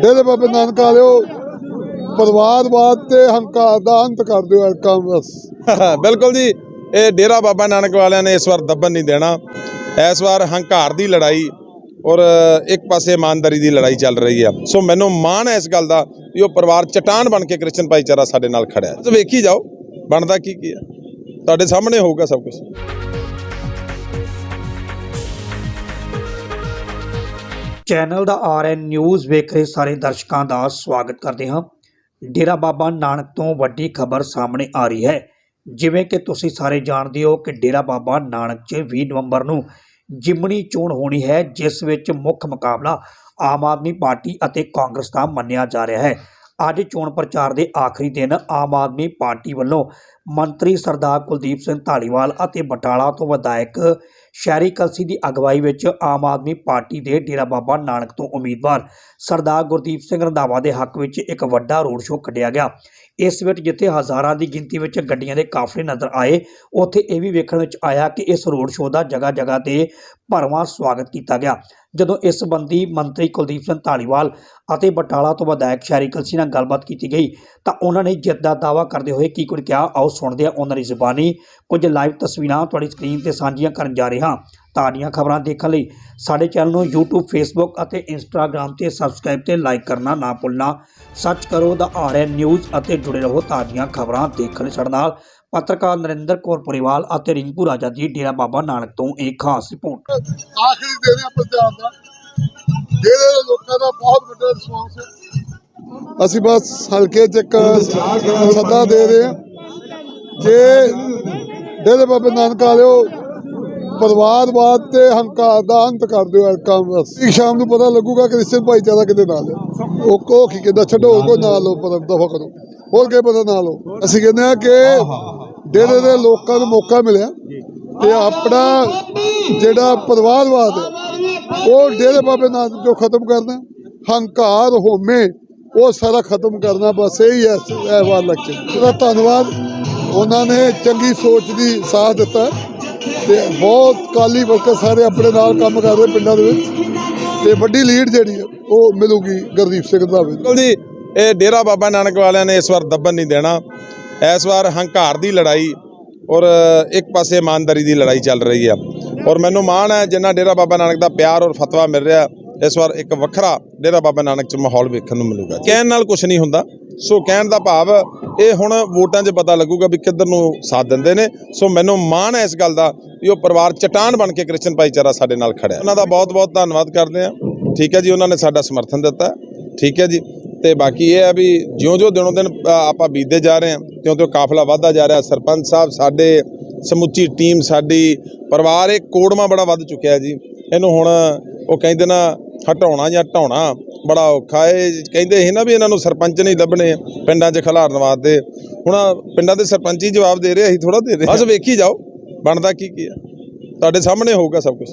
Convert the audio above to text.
ਡੇਰੇ ਬਾਬੇ ਨਾਨਕ ਵਾਲਿਓ ਪਰਿਵਾਰਵਾਦ ਤੇ ਹੰਕਾਰ ਦਾ ਅੰਤ ਕਰ ਦਿਓ ਇਹ ਬਸ। ਬਿਲਕੁਲ ਜੀ, ਇਹ ਡੇਰਾ ਬਾਬਾ ਨਾਨਕ ਵਾਲਿਆਂ ਨੇ ਇਸ ਵਾਰ ਦੱਬਣ ਨਹੀਂ ਦੇਣਾ। ਇਸ ਵਾਰ ਹੰਕਾਰ ਦੀ ਲੜਾਈ ਔਰ ਇੱਕ ਪਾਸੇ ਇਮਾਨਦਾਰੀ ਦੀ ਲੜਾਈ ਚੱਲ ਰਹੀ ਆ। ਸੋ ਮੈਨੂੰ ਮਾਣ ਹੈ ਇਸ ਗੱਲ ਦਾ ਵੀ ਉਹ ਪਰਿਵਾਰ ਚਟਾਨ ਬਣ ਕੇ ਕ੍ਰਿਸਚਨ ਭਾਈਚਾਰਾ ਸਾਡੇ ਨਾਲ ਖੜਿਆ ਹੈ। ਤੁਸੀਂ ਵੇਖੀ ਜਾਓ, ਬਣਦਾ ਕੀ ਕੀ ਆ। ਤੁਹਾਡੇ ਸਾਹਮਣੇ ਹੋਊਗਾ ਸਭ ਕੁਝ ਚੈਨਲ ਦਾ ਆਰਐਨ ਨਿਊਜ਼ ਵੇਖ ਰਹੇ ਸਾਰੇ ਦਰਸ਼ਕਾਂ ਦਾ ਸਵਾਗਤ ਕਰਦੇ ਹਾਂ। ਡੇਰਾ ਬਾਬਾ ਨਾਨਕ ਤੋਂ ਵੱਡੀ ਖਬਰ ਸਾਹਮਣੇ ਆ ਰਹੀ ਹੈ। ਜਿਵੇਂ ਕਿ ਤੁਸੀਂ ਸਾਰੇ ਜਾਣਦੇ ਹੋ ਕਿ ਡੇਰਾ ਬਾਬਾ ਨਾਨਕ 'ਚ 20 ਨਵੰਬਰ ਨੂੰ ਜਿਮਣੀ ਚੋਣ ਹੋਣੀ ਹੈ, ਜਿਸ ਵਿੱਚ ਮੁੱਖ ਮੁਕਾਬਲਾ ਆਮ ਆਦਮੀ ਪਾਰਟੀ ਅਤੇ ਕਾਂਗਰਸ ਦਾ ਮੰਨਿਆ ਜਾ ਰਿਹਾ ਹੈ। ਅੱਜ ਚੋਣ ਪ੍ਰਚਾਰ ਦੇ ਆਖਰੀ ਦਿਨ ਆਮ ਆਦਮੀ ਪਾਰਟੀ ਵੱਲੋਂ ਮੰਤਰੀ ਸਰਦਾਰ ਕੁਲਦੀਪ ਸਿੰਘ ਢਾਲੀਵਾਲ ਅਤੇ ਬਟਾਲਾ ਤੋਂ ਵਿਧਾਇਕ ਸ਼ਹਿਰੀ ਕਲਸੀ ਦੀ ਅਗਵਾਈ ਵਿੱਚ ਆਮ ਆਦਮੀ ਪਾਰਟੀ ਦੇ ਡੇਰਾ ਬਾਬਾ ਨਾਨਕ ਤੋਂ ਉਮੀਦਵਾਰ ਸਰਦਾਰ ਗੁਰਦੀਪ ਸਿੰਘ ਰੰਧਾਵਾ ਦੇ ਹੱਕ ਵਿੱਚ ਇੱਕ ਵੱਡਾ ਰੋਡ ਸ਼ੋਅ ਕੱਢਿਆ ਗਿਆ। ਇਸ ਵਿੱਚ ਜਿੱਥੇ ਹਜ਼ਾਰਾਂ ਦੀ ਗਿਣਤੀ ਵਿੱਚ ਗੱਡੀਆਂ ਦੇ ਕਾਫਲੇ ਨਜ਼ਰ ਆਏ, ਉੱਥੇ ਇਹ ਵੀ ਵੇਖਣ ਵਿੱਚ ਆਇਆ ਕਿ ਇਸ ਰੋਡ ਸ਼ੋਅ ਦਾ ਜਗ੍ਹਾ ਜਗ੍ਹਾ ਤੇ ਭਰਵਾਂ ਸਵਾਗਤ ਕੀਤਾ ਗਿਆ। ਜਦੋਂ ਇਸ ਸੰਬੰਧੀ ਮੰਤਰੀ ਕੁਲਦੀਪ ਸਿੰਘ ਧਾਲੀਵਾਲ ਅਤੇ ਬਟਾਲਾ ਤੋਂ ਵਿਧਾਇਕ ਸ਼ਹਿਰੀ ਕਲਸੀ ਨਾਲ ਗੱਲਬਾਤ ਕੀਤੀ ਗਈ, ਤਾਂ ਉਹਨਾਂ ਨੇ ਜਿੱਤ ਦਾ ਦਾਅਵਾ ਕਰਦੇ ਹੋਏ ਕੀ ਕੁਝ ਕਿਹਾ, ਆਓ ਸੁਣਦੇ ਹਾਂ ਉਹਨਾਂ ਦੀ ਜ਼ੁਬਾਨੀ। ਕੁਝ ਲਾਈਵ ਤਸਵੀਰਾਂ ਤੁਹਾਡੀ ਸਕਰੀਨ ਤੇ ਸਾਂਝੀਆਂ ਕਰਨ ਜਾ ਰਹੇ ਹਾਂ, ਤਾਜ਼ੀਆਂ ਖਬਰਾਂ ਦੇਖਣ ਲਈ ਸਾਡੇ ਚੈਨਲ ਨੂੰ YouTube, Facebook ਅਤੇ Instagram ਤੇ ਸਬਸਕ੍ਰਾਈਬ ਤੇ ਲਾਈਕ ਕਰਨਾ ਨਾ ਭੁੱਲਣਾ। ਸਰਚ ਕਰੋ ਦਾ ਆਰਐਨ ਨਿਊਜ਼ ਅਤੇ ਜੁੜੇ ਰਹੋ ਤਾਜ਼ੀਆਂ ਖਬਰਾਂ ਦੇਖਣ ਲਈ। ਸਾਡੇ ਨਾਲ ਪੱਤਰਕਾਰ ਨਰਿੰਦਰ ਕੌਰ ਪੁਰੀਵਾਲ ਅਤੇ ਰਿੰਕੂ ਰਾਜਾ ਦੀ ਡੇਰਾ ਬਾਬਾ ਨਾਨਕ ਤੋਂ ਇੱਕ ਖਾਸ ਰਿਪੋਰਟ। ਆਖਰੀ ਦੇ ਰਹੇ ਪ੍ਰਚਾਰ ਦਾ ਜਿਹੜੇ ਲੋਕਾਂ ਦਾ ਬਹੁਤ ਵੱਡਾ ਰਿਸਪਾਂਸ ਹੈ। ਅਸੀਂ ਬਸ ਹਲਕੇ ਚ ਇੱਕ ਸੱਦਾ ਦੇ ਰਹੇ ਹਾਂ। ਕਿ ਡੇਰੇ ਬਾਬੇ ਨਾਨਕ ਵਾਲਿਓ ਪਰਿਵਾਰਵਾਦ ਤੇ ਹੰਕਾਰ ਦਾ ਅੰਤ ਕਰ ਦਿਓ ਇਹ ਕੰਮ ਬਸ ਇੱਕ ਸ਼ਾਮ ਨੂੰ ਪਤਾ ਲੱਗੂਗਾ ਕਿ ਕ੍ਰਿਸਚਨ ਭਾਈਚਾਰਾ ਕਿਤੇ ਨਾਲ ਹੈ। ਉਹ ਕੋ ਕੀ ਕਿਦਾਂ ਛੱਡੋ ਕੋ ਨਾਲ ਲਓ ਪਰ ਦਫਾ ਕਰੋ। ਹੋਰ ਕੇ ਪਤਾ ਨਾ ਲਓ ਅਸੀਂ ਕਹਿੰਦੇ ਆ ਕਿ ਡੇਰੇ ਦੇ ਲੋਕਾਂ ਨੂੰ ਮੌਕਾ ਮਿਲਿਆ ਤੇ ਆਪਣਾ ਜਿਹੜਾ ਪਰਿਵਾਰਵਾਦ ਹੈ, ਉਹ ਡੇਰੇ ਬਾਬੇ ਨਾਨਕ ਜੋ ਖਤਮ ਕਰਨਾ, ਹੰਕਾਰ ਹੋਮੇ, ਉਹ ਸਾਰਾ ਖਤਮ ਕਰਨਾ, ਬਸ ਇਹੀ ਹੈ ਇਹ ਵਾਰ ਲਕਸ਼ ਉਹਦਾ ਧੰਨਵਾਦ। ਉਹਨਾਂ ਨੇ ਚੰਗੀ ਸੋਚ ਦੀ ਸਾਥ ਦਿੱਤਾ। ਤੇ ਬਹੁਤ ਕਾਲੀ ਵਰਕਰ ਸਾਰੇ ਆਪਣੇ ਨਾਲ ਕੰਮ ਕਰ ਰਹੇ ਪਿੰਡਾਂ ਦੇ ਵਿੱਚ। ਤੇ ਵੱਡੀ ਲੀਡ ਜਿਹੜੀ ਉਹ ਮਿਲੂਗੀ ਗੁਰਦੀਪ ਸਿੰਘ ਦਾ ਜੀ, ਇਹ ਡੇਰਾ ਬਾਬਾ ਨਾਨਕ ਵਾਲਿਆਂ ਨੇ ਇਸ ਵਾਰ ਦੱਬਣ ਨਹੀਂ ਦੇਣਾ। ਇਸ ਵਾਰ ਹੰਕਾਰ ਦੀ ਲੜਾਈ ਔਰ ਇੱਕ ਪਾਸੇ ਇਮਾਨਦਾਰੀ ਦੀ ਲੜਾਈ ਚੱਲ ਰਹੀ ਆ। ਔਰ ਮੈਨੂੰ ਮਾਣ ਹੈ, ਜਿੰਨਾ ਡੇਰਾ ਬਾਬਾ ਨਾਨਕ ਦਾ ਪਿਆਰ ਔਰ ਫਤਵਾ ਮਿਲ ਰਿਹਾ, ਇਸ ਵਾਰ ਇੱਕ ਵੱਖਰਾ ਡੇਰਾ ਬਾਬਾ ਨਾਨਕ ਚ ਮਾਹੌਲ ਵੇਖਣ ਨੂੰ ਮਿਲੂਗਾ। ਕਹਿਣ ਨਾਲ ਕੁਝ ਨਹੀਂ ਹੁੰਦਾ। ਸੋ ਕਹਿਣ ਦਾ ਭਾਵ ਇਹ ਹੁਣ ਵੋਟਾਂ 'ਚ ਪਤਾ ਲੱਗੂਗਾ ਵੀ ਕਿੱਧਰ ਨੂੰ ਸਾਥ ਦਿੰਦੇ ਨੇ। ਸੋ ਮੈਨੂੰ ਮਾਣ ਹੈ ਇਸ ਗੱਲ ਦਾ ਵੀ ਉਹ ਪਰਿਵਾਰ ਚਟਾਨ ਬਣ ਕੇ ਕ੍ਰਿਸਚਨ ਭਾਈਚਾਰਾ ਸਾਡੇ ਨਾਲ ਖੜਿਆ। ਉਹਨਾਂ ਦਾ ਬਹੁਤ-ਬਹੁਤ ਧੰਨਵਾਦ ਕਰਦੇ ਆ ਠੀਕ ਹੈ ਜੀ, ਉਹਨਾਂ ਨੇ ਸਾਡਾ ਸਮਰਥਨ ਦਿੱਤਾ। ਠੀਕ ਹੈ ਜੀ, ਤੇ ਬਾਕੀ ਇਹ ਹੈ ਵੀ ਜਿਉਂ-ਜਿਉਂ ਦਿਨੋਂ ਦਿਨ ਆਪਾਂ ਬੀਤਦੇ ਜਾ ਰਹੇ ਹਾਂ, ਤਿਉਂ-ਤਿਉਂ ਕਾਫਲਾ ਵੱਧਦਾ ਜਾ ਰਿਹਾ। ਸਰਪੰਚ ਸਾਹਿਬ, ਸਾਡੇ ਸਮੁੱਚੀ ਟੀਮ, ਸਾਡੀ ਪਰਿਵਾਰ, ਇਹ ਕੋੜਮਾ ਬੜਾ ਵੱਧ ਚੁੱਕਿਆ ਜੀ। ਇਹਨੂੰ ਹੁਣ ਉਹ ਕਹਿੰਦੇ ਨਾ ਹਟਾਉਣਾ ਜਾਂ ਢਾਉਣਾ। ਬੜਾ ਔਖਾ ਹੈ। ਕਹਿੰਦੇ ਸੀ ਨਾ ਵੀ ਇਹਨਾਂ ਨੂੰ ਸਰਪੰਚ ਨਹੀਂ ਲੱਭਣੇ ਪਿੰਡਾਂ 'ਚ ਖਿਲਾਰਨ ਵਾਸਤੇ। ਹੁਣ ਪਿੰਡਾਂ ਦੇ ਸਰਪੰਚ ਹੀ ਜਵਾਬ ਦੇ ਰਹੇ ਅਸੀਂ ਥੋੜਾ ਦੇ ਰਹੇ ਬਸ ਵੇਖੀ ਜਾਓ, ਬਣਦਾ ਕੀ ਕੀ ਆ। ਤੁਹਾਡੇ ਸਾਹਮਣੇ ਹੋਊਗਾ ਸਭ ਕੁਝ